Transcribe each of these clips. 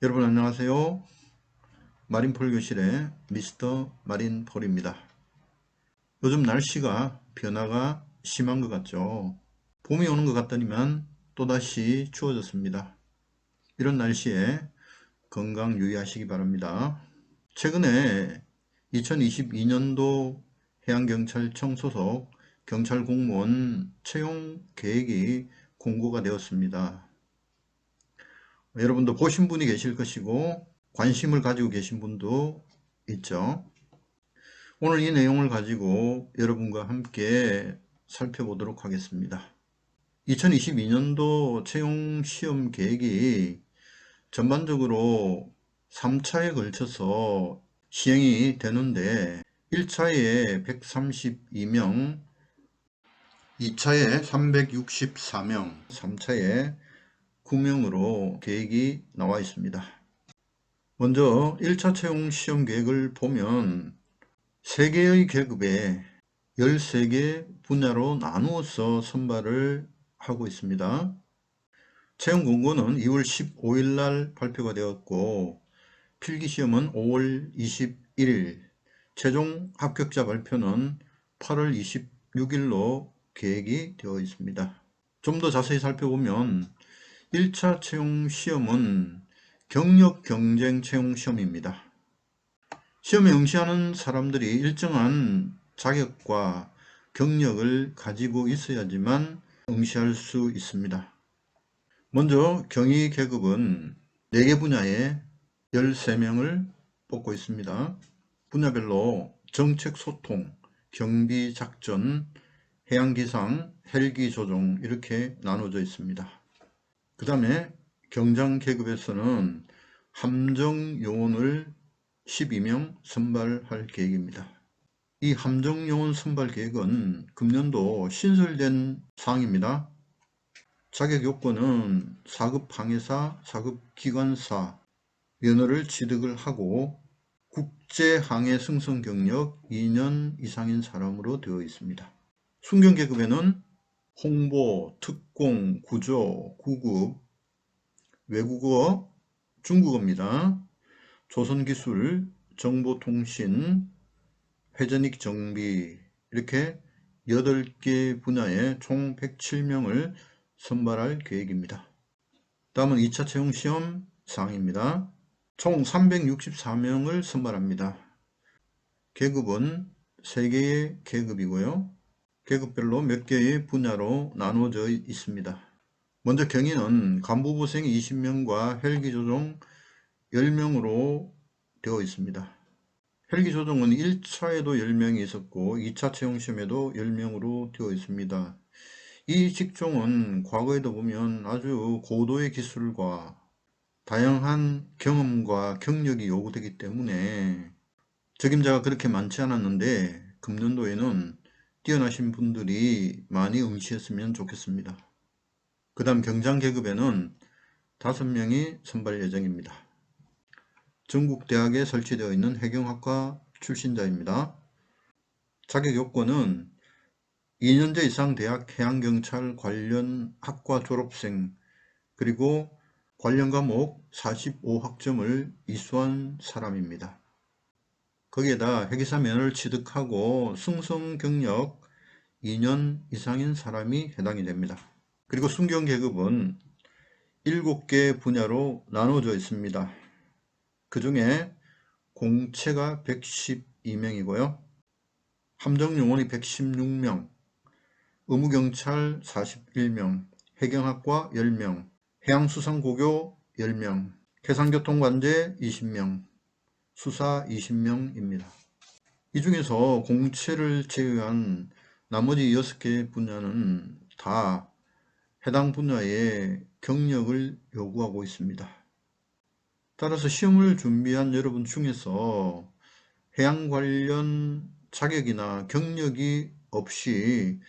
여러분 안녕하세요. 마린폴 교실의 미스터 마린폴입니다. 요즘 날씨가 변화가 심한 것 같죠. 봄이 오는 것 같더니만 또다시 추워졌습니다. 이런 날씨에 건강 유의하시기 바랍니다. 최근에 2022년도 해양경찰청 소속 경찰 공무원 채용 계획이 공고가 되었습니다. 여러분도 보신 분이 계실 것이고 관심을 가지고 계신 분도 있죠. 오늘 이 내용을 가지고 여러분과 함께 살펴보도록 하겠습니다. 2022년도 채용 시험 계획이 전반적으로 3차에 걸쳐서 시행이 되는데 1차에 132명, 2차에 364명, 3차에 9명으로 계획이 나와 있습니다. 먼저 1차 채용 시험 계획을 보면 3개의 계급에 13개 분야로 나누어서 선발을 하고 있습니다. 채용 공고는 2월 15일 날 발표가 되었고 필기시험은 5월 21일, 최종 합격자 발표는 8월 26일로 계획이 되어 있습니다. 좀 더 자세히 살펴보면 1차 채용 시험은 경력 경쟁 채용 시험입니다. 시험에 응시하는 사람들이 일정한 자격과 경력을 가지고 있어야지만 응시할 수 있습니다. 먼저 경위 계급은 4개 분야에 13명을 뽑고 있습니다. 분야별로 정책소통, 경비작전, 해양기상, 헬기조종 이렇게 나눠져 있습니다. 그 다음에 경장 계급에서는 함정 요원을 12명 선발할 계획입니다. 이 함정요원 선발 계획은 금년도 신설된 사항입니다. 자격 요건은 4급 항해사, 4급 기관사 면허를 취득을 하고 국제항해 승선 경력 2년 이상인 사람으로 되어 있습니다. 순경 계급에는 홍보, 특공, 구조, 구급, 외국어, 중국어입니다. 조선기술, 정보통신, 회전익 정비 이렇게 8개 분야에 총 107명을 선발할 계획입니다. 다음은 2차 채용시험 사항입니다. 총 364명을 선발합니다. 계급은 3개의 계급이고요. 계급별로 몇 개의 분야로 나누어져 있습니다. 먼저 경위는 간부부생 20명과 헬기조종 10명으로 되어 있습니다. 헬기조종은 1차에도 10명이 있었고 2차 채용시험에도 10명으로 되어 있습니다. 이 직종은 과거에도 보면 아주 고도의 기술과 다양한 경험과 경력이 요구되기 때문에 적임자가 그렇게 많지 않았는데 금년도에는 뛰어나신 분들이 많이 응시했으면 좋겠습니다. 그 다음 경장 계급에는 5명이 선발 예정입니다. 전국 대학에 설치되어 있는 해경학과 출신자입니다. 자격 요건은 2년제 이상 대학 해양경찰 관련 학과 졸업생 그리고 관련 과목 45학점을 이수한 사람입니다. 거기에다 회계사 면허를 취득하고 승성 경력 2년 이상인 사람이 해당이 됩니다. 그리고 순경 계급은 7개 분야로 나눠져 있습니다. 그 중에 공채가 112명이고요. 함정용원이 116명, 의무경찰 41명, 해경학과 10명, 해양수산고교 10명, 해상교통관제 20명, 수사 20명입니다. 이 중에서 공채를 제외한 나머지 6개 분야는 다 해당 분야의 경력을 요구하고 있습니다. 따라서 시험을 준비한 여러분 중에서 해양 관련 자격이나 경력이 없이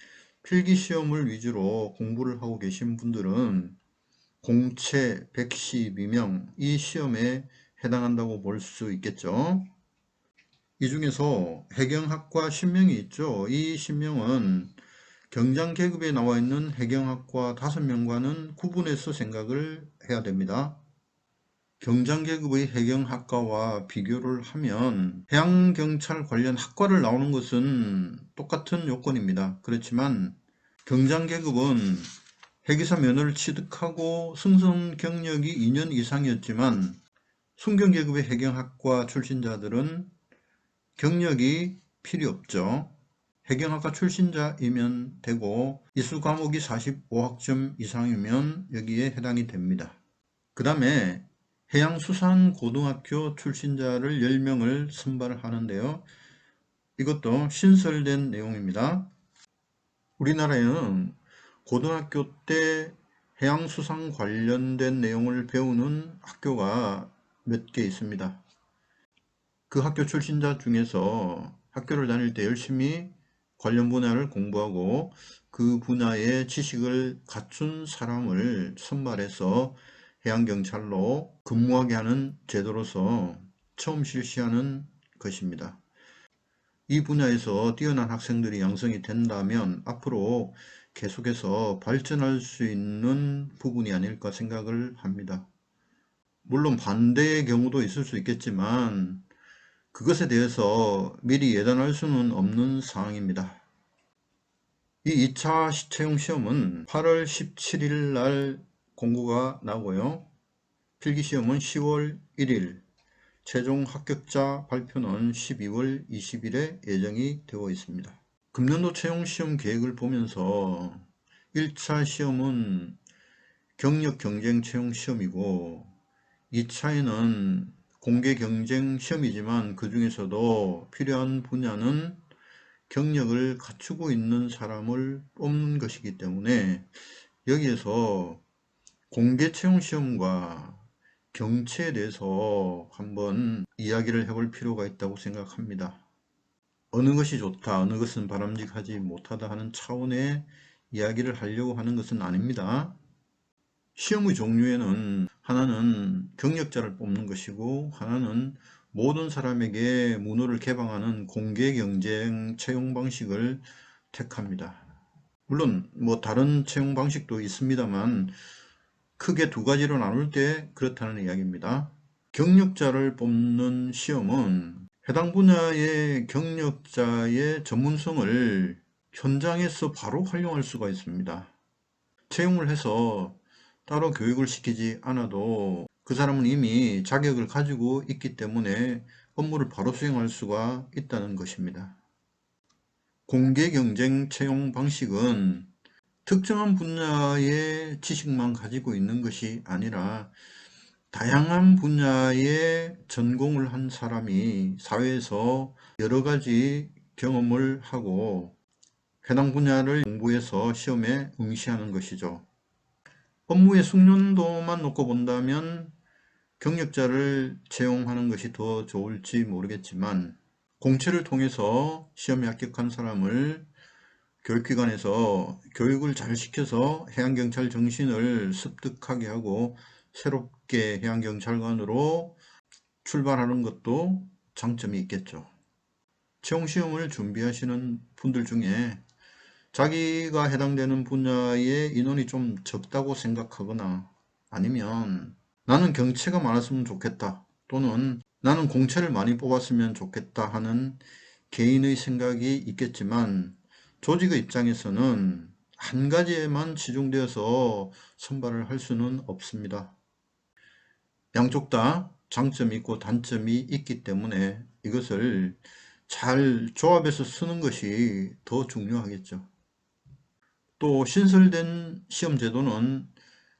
필기시험을 위주로 공부를 하고 계신 분들은 공채 112명 이 시험에 해당한다고 볼 수 있겠죠. 이 중에서 해경학과 신명이 있죠. 이 신명은 경장 계급에 나와 있는 해경학과 5명과는 구분해서 생각을 해야 됩니다. 경장 계급의 해경학과와 비교를 하면 해양경찰 관련 학과를 나오는 것은 똑같은 요건입니다. 그렇지만 경장 계급은 해기사 면허를 취득하고 승선 경력이 2년 이상이었지만 순경계급의 해경학과 출신자들은 경력이 필요 없죠. 해경학과 출신자이면 되고 이수 과목이 45학점 이상이면 여기에 해당이 됩니다. 그 다음에 해양수산고등학교 출신자를 10명을 선발하는데요. 이것도 신설된 내용입니다. 우리나라에는 고등학교 때 해양수산 관련된 내용을 배우는 학교가 몇 개 있습니다. 그 학교 출신자 중에서 학교를 다닐 때 열심히 관련 분야를 공부하고 그 분야의 지식을 갖춘 사람을 선발해서 해양경찰로 근무하게 하는 제도로서 처음 실시하는 것입니다. 이 분야에서 뛰어난 학생들이 양성이 된다면 앞으로 계속해서 발전할 수 있는 부분이 아닐까 생각을 합니다. 물론 반대의 경우도 있을 수 있겠지만 그것에 대해서 미리 예단할 수는 없는 상황입니다. 이 2차 채용 시험은 8월 17일 날 공고가 나오고요. 필기시험은 10월 1일, 최종 합격자 발표는 12월 20일에 예정이 되어 있습니다. 금년도 채용시험 계획을 보면서 1차 시험은 경력 경쟁 채용 시험이고 2차에는 공개 경쟁 시험이지만 그 중에서도 필요한 분야는 경력을 갖추고 있는 사람을 뽑는 것이기 때문에 여기에서 공개 채용 시험과 경치에 대해서 한번 이야기를 해볼 필요가 있다고 생각합니다. 어느 것이 좋다, 어느 것은 바람직하지 못하다 하는 차원의 이야기를 하려고 하는 것은 아닙니다. 시험의 종류에는 하나는 경력자를 뽑는 것이고 하나는 모든 사람에게 문호를 개방하는 공개 경쟁 채용 방식을 택합니다. 물론 뭐 다른 채용 방식도 있습니다만 크게 두 가지로 나눌 때 그렇다는 이야기입니다. 경력자를 뽑는 시험은 해당 분야의 경력자의 전문성을 현장에서 바로 활용할 수가 있습니다. 채용을 해서 따로 교육을 시키지 않아도 그 사람은 이미 자격을 가지고 있기 때문에 업무를 바로 수행할 수가 있다는 것입니다. 공개 경쟁 채용 방식은 특정한 분야의 지식만 가지고 있는 것이 아니라 다양한 분야의 전공을 한 사람이 사회에서 여러 가지 경험을 하고 해당 분야를 공부해서 시험에 응시하는 것이죠. 업무의 숙련도만 놓고 본다면 경력자를 채용하는 것이 더 좋을지 모르겠지만 공채를 통해서 시험에 합격한 사람을 교육기관에서 교육을 잘 시켜서 해양경찰 정신을 습득하게 하고 새롭게 해양경찰관으로 출발하는 것도 장점이 있겠죠. 채용시험을 준비하시는 분들 중에 자기가 해당되는 분야의 인원이 좀 적다고 생각하거나 아니면 나는 경체가 많았으면 좋겠다 또는 나는 공채를 많이 뽑았으면 좋겠다 하는 개인의 생각이 있겠지만 조직의 입장에서는 한 가지에만 치중되어서 선발을 할 수는 없습니다. 양쪽 다 장점이 있고 단점이 있기 때문에 이것을 잘 조합해서 쓰는 것이 더 중요하겠죠. 또 신설된 시험 제도는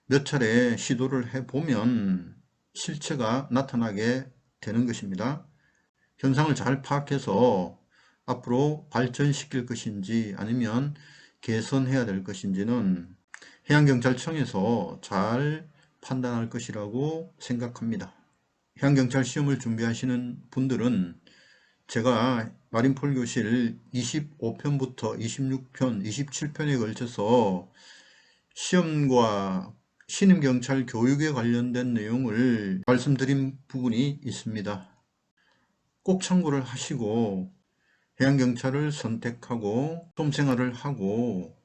몇 차례 시도를 해보면 실체가 나타나게 되는 것입니다. 현상을 잘 파악해서 앞으로 발전시킬 것인지 아니면 개선해야 될 것인지는 해양경찰청에서 잘 판단할 것이라고 생각합니다. 해양경찰 시험을 준비하시는 분들은 제가 마린폴 교실 25편부터 26편, 27편에 걸쳐서 시험과 신임경찰 교육에 관련된 내용을 말씀드린 부분이 있습니다. 꼭 참고를 하시고 해양경찰을 선택하고 솜생활을 하고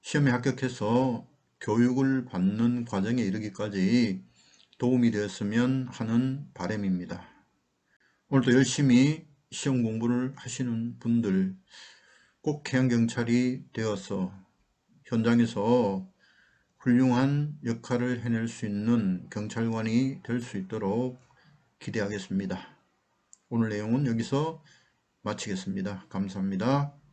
시험에 합격해서 교육을 받는 과정에 이르기까지 도움이 되었으면 하는 바람입니다. 오늘도 열심히 시험 공부를 하시는 분들 꼭 해양경찰이 되어서 현장에서 훌륭한 역할을 해낼 수 있는 경찰관이 될 수 있도록 기대하겠습니다. 오늘 내용은 여기서 마치겠습니다. 감사합니다.